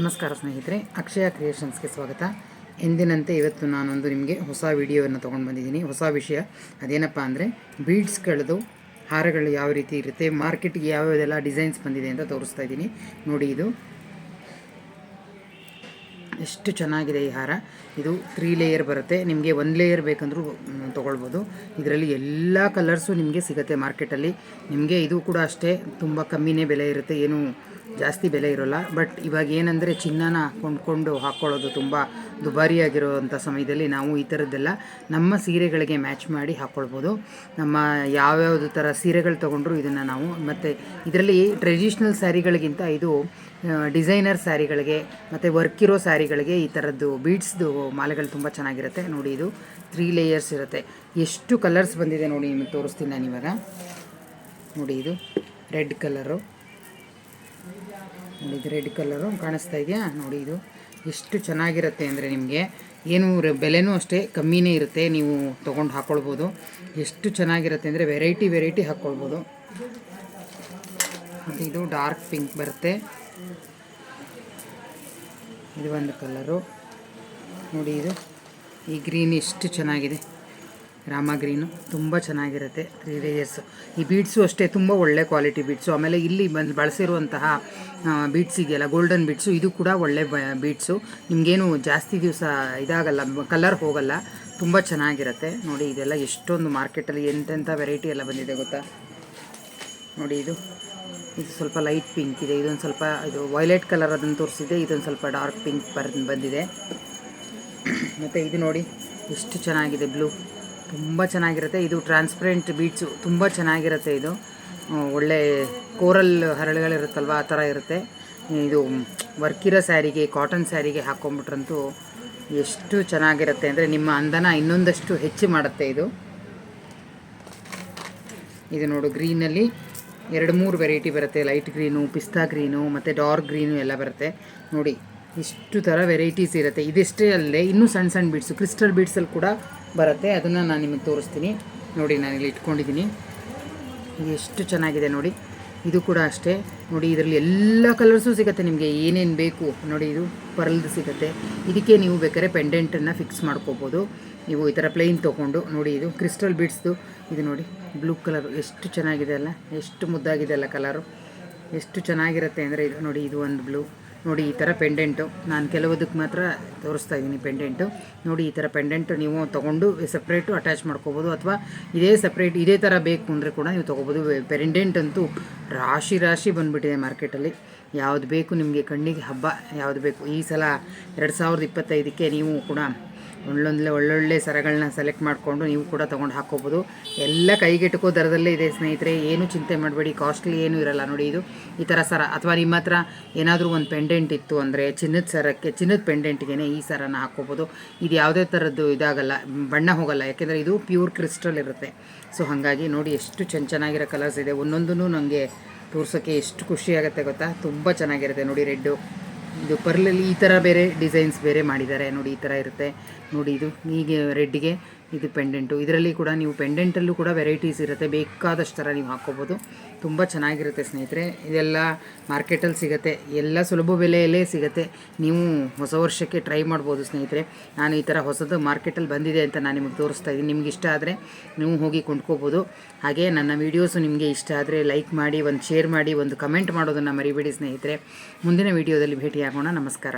ನಮಸ್ಕಾರ ಸ್ನೇಹಿತರೆ, ಅಕ್ಷಯ ಕ್ರಿಯೇಷನ್ಸ್ಗೆ ಸ್ವಾಗತ. ಎಂದಿನಂತೆ ಇವತ್ತು ನಾನೊಂದು ನಿಮಗೆ ಹೊಸ ವಿಡಿಯೋವನ್ನು ತೊಗೊಂಡು ಬಂದಿದ್ದೀನಿ. ಹೊಸ ವಿಷಯ ಅದೇನಪ್ಪ ಅಂದರೆ ಬೀಡ್ಸ್ಗಳದು ಹಾರಗಳು ಯಾವ ರೀತಿ ಇರುತ್ತೆ ಮಾರ್ಕೆಟ್ಗೆ ಯಾವ್ಯಾವುದೆಲ್ಲ ಡಿಸೈನ್ಸ್ ಬಂದಿದೆ ಅಂತ ತೋರಿಸ್ತಾ ಇದ್ದೀನಿ. ನೋಡಿ ಇದು. ಎಷ್ಟು ಚೆನ್ನಾಗಿದೆ ಈ ಹಾರ. ಇದು ತ್ರೀ ಲೇಯರ್ ಬರುತ್ತೆ. ನಿಮಗೆ ಒಂದು ಲೇಯರ್ ಬೇಕಂದ್ರೂ ತೊಗೊಳ್ಬೋದು. ಇದರಲ್ಲಿ ಎಲ್ಲ ಕಲರ್ಸು ನಿಮಗೆ ಸಿಗುತ್ತೆ ಮಾರ್ಕೆಟಲ್ಲಿ ನಿಮಗೆ ಇದು ಕೂಡ ಅಷ್ಟೇ, ತುಂಬ ಕಮ್ಮಿನೇ ಬೆಲೆ ಇರುತ್ತೆ. ಏನು ಜಾಸ್ತಿ ಬೆಲೆ ಇರೋಲ್ಲ. ಬಟ್ ಇವಾಗ ಏನಂದರೆ ಚಿನ್ನನ ಕೊಂಡ್ಕೊಂಡು ಹಾಕ್ಕೊಳ್ಳೋದು ತುಂಬ ದುಬಾರಿಯಾಗಿರೋವಂಥ ಸಮಯದಲ್ಲಿ ನಾವು ಈ ಥರದ್ದೆಲ್ಲ ನಮ್ಮ ಸೀರೆಗಳಿಗೆ ಮ್ಯಾಚ್ ಮಾಡಿ ಹಾಕ್ಕೊಳ್ಬೋದು ನಮ್ಮ ಯಾವ್ಯಾವುದು ಥರ ಸೀರೆಗಳು ತೊಗೊಂಡ್ರು ಇದನ್ನು ನಾವು ಮತ್ತು ಇದರಲ್ಲಿ ಟ್ರೆಡಿಷ್ನಲ್ ಸ್ಯಾರಿಗಳಿಗಿಂತ ಇದು ಡಿಸೈನರ್ ಸ್ಯಾರಿಗಳಿಗೆ ಮತ್ತು ವರ್ಕ್ ಇರೋ ಸ್ಯಾರಿಗಳಿಗೆ ಈ ಥರದ್ದು ಬೀಡ್ಸ್ದು ಮಾಲೆಗಳು ತುಂಬ ಚೆನ್ನಾಗಿರುತ್ತೆ. ನೋಡಿ ಇದು ತ್ರೀ ಲೇಯರ್ಸ್ ಇರುತ್ತೆ. ಎಷ್ಟು ಕಲರ್ಸ್ ಬಂದಿದೆ ನೋಡಿ ನಿಮಗೆ ತೋರಿಸ್ತೀನಿ ನಾನು ಇವಾಗ ನೋಡಿ ಇದು ರೆಡ್ ಕಲರು ನೋಡಿ ರೆಡ್ ಕಲರು ಕಾಣಿಸ್ತಾ ಇದೆಯಾ? ನೋಡಿ ಇದು ಎಷ್ಟು ಚೆನ್ನಾಗಿರುತ್ತೆ ಅಂದರೆ ನಿಮಗೆ. ಏನು ಬೆಲೆನೂ ಅಷ್ಟೇ ಕಮ್ಮಿನೇ ಇರುತ್ತೆ, ನೀವು ತೊಗೊಂಡು ಹಾಕ್ಕೊಳ್ಬೋದು ಎಷ್ಟು ಚೆನ್ನಾಗಿರುತ್ತೆ ಅಂದರೆ ವೆರೈಟಿ ವೆರೈಟಿ ಹಾಕ್ಕೊಳ್ಬೋದು ಮತ್ತು ಇದು ಡಾರ್ಕ್ ಪಿಂಕ್ ಬರುತ್ತೆ. ಇದು ಒಂದು ಕಲರು ನೋಡಿ ಇದು, ಈ ಗ್ರೀನ್ ಎಷ್ಟು ಚೆನ್ನಾಗಿದೆ. ರಾಮ ಗ್ರೀನು ತುಂಬ ಚೆನ್ನಾಗಿರುತ್ತೆ ತ್ರೀ ಲೇಯರ್ಸು ಈ ಬೀಡ್ಸು ಅಷ್ಟೇ ತುಂಬ ಒಳ್ಳೆ ಕ್ವಾಲಿಟಿ ಬೀಡ್ಸು ಆಮೇಲೆ ಇಲ್ಲಿ ಬಂದು ಬಳಸಿರುವಂತಹ ಬೀಡ್ಸ್ ಇದೆಯಲ್ಲ ಗೋಲ್ಡನ್ ಬೀಡ್ಸು ಇದು ಕೂಡ ಒಳ್ಳೆ ಬೀಡ್ಸು ನಿಮಗೇನು ಜಾಸ್ತಿ ದಿವಸ ಇದಾಗಲ್ಲ ಕಲರ್ ಹೋಗಲ್ಲ, ತುಂಬ ಚೆನ್ನಾಗಿರುತ್ತೆ. ನೋಡಿ, ಇದೆಲ್ಲ ಎಷ್ಟೊಂದು ಮಾರ್ಕೆಟಲ್ಲಿ ಎಂತೆಂಥ ವೆರೈಟಿ ಎಲ್ಲ ಬಂದಿದೆ ಗೊತ್ತಾ? ನೋಡಿ, ಇದು ಇದು ಸ್ವಲ್ಪ ಲೈಟ್ ಪಿಂಕ್ ಇದೆ. ಇದೊಂದು ಸ್ವಲ್ಪ, ಇದು ವೈಲೆಟ್ ಕಲರ್ ಅದನ್ನು ತೋರಿಸಿದೆ. ಇದೊಂದು ಸ್ವಲ್ಪ ಡಾರ್ಕ್ ಪಿಂಕ್ ಬರ್, ಬಂದಿದೆ. ಮತ್ತು ಇದು ನೋಡಿ, ಎಷ್ಟು ಚೆನ್ನಾಗಿದೆ ಬ್ಲೂ ತುಂಬ ಚೆನ್ನಾಗಿರುತ್ತೆ. ಇದು ಟ್ರಾನ್ಸ್ಪರೆಂಟ್ ಬೀಡ್ಸು ತುಂಬ ಚೆನ್ನಾಗಿರುತ್ತೆ ಇದು. ಒಳ್ಳೆ ಕೋರಲ್ ಹರಳುಗಳಿರುತ್ತಲ್ವ, ಆ ಥರ ಇರುತ್ತೆ. ಇದು ವರ್ಕಿರೋ ಸ್ಯಾರಿಗೆ ಕಾಟನ್ ಸ್ಯಾರಿಗೆ ಹಾಕ್ಕೊಂಬಿಟ್ರಂತೂ ಎಷ್ಟು ಚೆನ್ನಾಗಿರುತ್ತೆ ಅಂದರೆ ನಿಮ್ಮ ಅಂದನ ಇನ್ನೊಂದಷ್ಟು ಹೆಚ್ಚು ಮಾಡುತ್ತೆ ಇದು. ಇದು ನೋಡು, ಗ್ರೀನಲ್ಲಿ ಎರಡು ಮೂರು ವೆರೈಟಿ ಬರುತ್ತೆ. ಲೈಟ್ ಗ್ರೀನು ಪಿಸ್ತಾ ಗ್ರೀನು ಮತ್ತು ಡಾರ್ಕ್ ಗ್ರೀನು ಎಲ್ಲ ಬರುತ್ತೆ. ನೋಡಿ, ಇಷ್ಟು ಥರ ವೆರೈಟೀಸ್ ಇರುತ್ತೆ. ಇದಿಷ್ಟೇ ಅಲ್ಲದೆ ಇನ್ನೂ ಸಣ್ಣ ಸಣ್ಣ ಬೀಡ್ಸು ಕ್ರಿಸ್ಟಲ್ ಬೀಡ್ಸಲ್ಲಿ ಕೂಡ ಬರುತ್ತೆ. ಅದನ್ನು ನಾನು ನಿಮಗೆ ತೋರಿಸ್ತೀನಿ. ನೋಡಿ, ನಾನು ಇಲ್ಲಿ ಇಟ್ಕೊಂಡಿದ್ದೀನಿ ಎಷ್ಟು ಚೆನ್ನಾಗಿದೆ ನೋಡಿ. ಇದು ಕೂಡ ಅಷ್ಟೇ. ನೋಡಿ, ಇದರಲ್ಲಿ ಎಲ್ಲ ಕಲರ್ಸು ಸಿಗುತ್ತೆ ನಿಮಗೆ. ಏನೇನು ಬೇಕು. ನೋಡಿ, ಇದು ಪರ್ಲ್ದು ಸಿಗುತ್ತೆ. ಇದಕ್ಕೆ ನೀವು ಬೇಕಾದ್ರೆ ಪೆಂಡೆಂಟನ್ನು ಫಿಕ್ಸ್ ಮಾಡ್ಕೋಬೋದು. ನೀವು ಈ ಥರ ಪ್ಲೈನ್ ತೊಗೊಂಡು, ನೋಡಿ, ಇದು ಕ್ರಿಸ್ಟಲ್ ಬೀಡ್ಸ್ದು ಇದು ನೋಡಿ ಬ್ಲೂ ಕಲರ್ ಎಷ್ಟು ಚೆನ್ನಾಗಿದೆ ಅಲ್ಲ. ಎಷ್ಟು ಮುದ್ದಾಗಿದೆ ಅಲ್ಲ ಕಲರು ಎಷ್ಟು ಚೆನ್ನಾಗಿರುತ್ತೆ ಅಂದರೆ ಇದು ನೋಡಿ, ಇದು ಒಂದು ಬ್ಲೂ ನೋಡಿ, ಈ ಥರ ಪೆಂಡೆಂಟು ನಾನು ಕೆಲವುದಕ್ಕೆ ಮಾತ್ರ ತೋರಿಸ್ತಾ ಇದ್ದೀನಿ ಪೆಂಡೆಂಟು ನೋಡಿ, ಈ ಥರ ಪೆಂಡೆಂಟು ನೀವು ತೊಗೊಂಡು ಸಪ್ರೇಟು ಅಟ್ಯಾಚ್ ಮಾಡ್ಕೋಬೋದು. ಅಥವಾ ಇದೇ ಸಪ್ರೇಟ್ ಇದೇ ಥರ ಬೇಕು ಅಂದರೆ ಕೂಡ ನೀವು ತೊಗೋಬೋದು. ಪೆಂಡೆಂಟ್ ಅಂತೂ ರಾಶಿ ರಾಶಿ ಬಂದುಬಿಟ್ಟಿದೆ ಮಾರ್ಕೆಟಲ್ಲಿ ಯಾವುದು ಬೇಕು ನಿಮಗೆ ಕಣ್ಣಿಗೆ ಹಬ್ಬ, ಯಾವುದು ಬೇಕು? ಈ ಸಲ ಎರಡು ಸಾವಿರದ ಇಪ್ಪತ್ತೈದಕ್ಕೆ ನೀವು ಕೂಡ ಒಳ್ಳೊಳ್ಳೆ ಒಳ್ಳೊಳ್ಳೆ ಸರಗಳನ್ನ ಸೆಲೆಕ್ಟ್ ಮಾಡಿಕೊಂಡು ನೀವು ಕೂಡ ತೊಗೊಂಡು ಹಾಕ್ಕೋಬೋದು. ಎಲ್ಲ ಕೈಗೆಟುಕೋ ದರದಲ್ಲೇ ಇದೆ ಸ್ನೇಹಿತರೆ, ಏನು ಚಿಂತೆ ಮಾಡಬೇಡಿ ಕಾಸ್ಟ್ಲಿ ಏನೂ ಇರಲ್ಲ ನೋಡಿ ಇದು. ಈ ಥರ ಸರ, ಅಥವಾ ನಿಮ್ಮ ಹತ್ರ ಏನಾದರೂ ಒಂದು ಪೆಂಡೆಂಟ್ ಇತ್ತು ಅಂದರೆ ಚಿನ್ನದ ಸರಕ್ಕೆ, ಚಿನ್ನದ ಪೆಂಡೆಂಟ್ಗೆ ಈ ಸರನ ಹಾಕ್ಕೋಬೋದು. ಇದು ಯಾವುದೇ ಥರದ್ದು ಇದಾಗಲ್ಲ, ಬಣ್ಣ ಹೋಗಲ್ಲ, ಯಾಕೆಂದರೆ ಇದು ಪ್ಯೂರ್ ಕ್ರಿಸ್ಟಲ್ ಇರುತ್ತೆ. ಸೊ ಹಾಗಾಗಿ ನೋಡಿ ಎಷ್ಟು ಚೆನ್ನ ಚೆನ್ನಾಗಿರೋ ಕಲರ್ಸ್ ಇದೆ. ಒಂದೊಂದೂ ನನಗೆ ತೋರ್ಸೋಕ್ಕೆ ಎಷ್ಟು ಖುಷಿ ಆಗುತ್ತೆ ಗೊತ್ತಾ? ತುಂಬ ಚೆನ್ನಾಗಿರುತ್ತೆ ನೋಡಿ ರೆಡ್ಡು. ಇದು ಪರ್ಲಲ್ಲಿ ಈ ಥರ ಬೇರೆ ಡಿಸೈನ್ಸ್ ಬೇರೆ ಮಾಡಿದ್ದಾರೆ. ನೋಡಿ, ಈ ಥರ ಇರುತ್ತೆ. ನೋಡಿ, ಇದು ಹೀಗೆ ರೆಡ್ಗೆ ಇದು ಪೆಂಡೆಂಟು ಇದರಲ್ಲಿ ಕೂಡ ನೀವು ಪೆಂಡೆಂಟಲ್ಲೂ ಕೂಡ ವೆರೈಟೀಸ್ ಇರುತ್ತೆ. ಬೇಕಾದಷ್ಟು ಥರ ನೀವು ಹಾಕ್ಕೋಬೋದು. ತುಂಬ ಚೆನ್ನಾಗಿರುತ್ತೆ ಸ್ನೇಹಿತರೆ. ಇದೆಲ್ಲ ಮಾರ್ಕೆಟಲ್ಲಿ ಸಿಗುತ್ತೆ. ಎಲ್ಲ ಸುಲಭ ಬೆಲೆಯಲ್ಲೇ ಸಿಗುತ್ತೆ. ನೀವು ಹೊಸ ವರ್ಷಕ್ಕೆ ಟ್ರೈ ಮಾಡ್ಬೋದು ಸ್ನೇಹಿತರೆ. ನಾನು ಈ ಥರ ಹೊಸದು ಮಾರ್ಕೆಟಲ್ಲಿ ಬಂದಿದೆ ಅಂತ ನಾನು ನಿಮಗೆ ತೋರಿಸ್ತಾ ಇದ್ದೀನಿ. ನಿಮ್ಗೆ ಇಷ್ಟ ಆದರೆ ನೀವು ಹೋಗಿ ಕೊಂಡ್ಕೋಬೋದು. ಹಾಗೆ ನನ್ನ ವೀಡಿಯೋಸು ನಿಮಗೆ ಇಷ್ಟ ಆದರೆ ಲೈಕ್ ಮಾಡಿ, ಒಂದು ಶೇರ್ ಮಾಡಿ, ಒಂದು ಕಮೆಂಟ್ ಮಾಡೋದನ್ನು ಮರಿಬೇಡಿ ಸ್ನೇಹಿತರೆ. ಮುಂದಿನ ವೀಡಿಯೋದಲ್ಲಿ ಭೇಟಿಯಾಗೋಣ. ನಮಸ್ಕಾರ.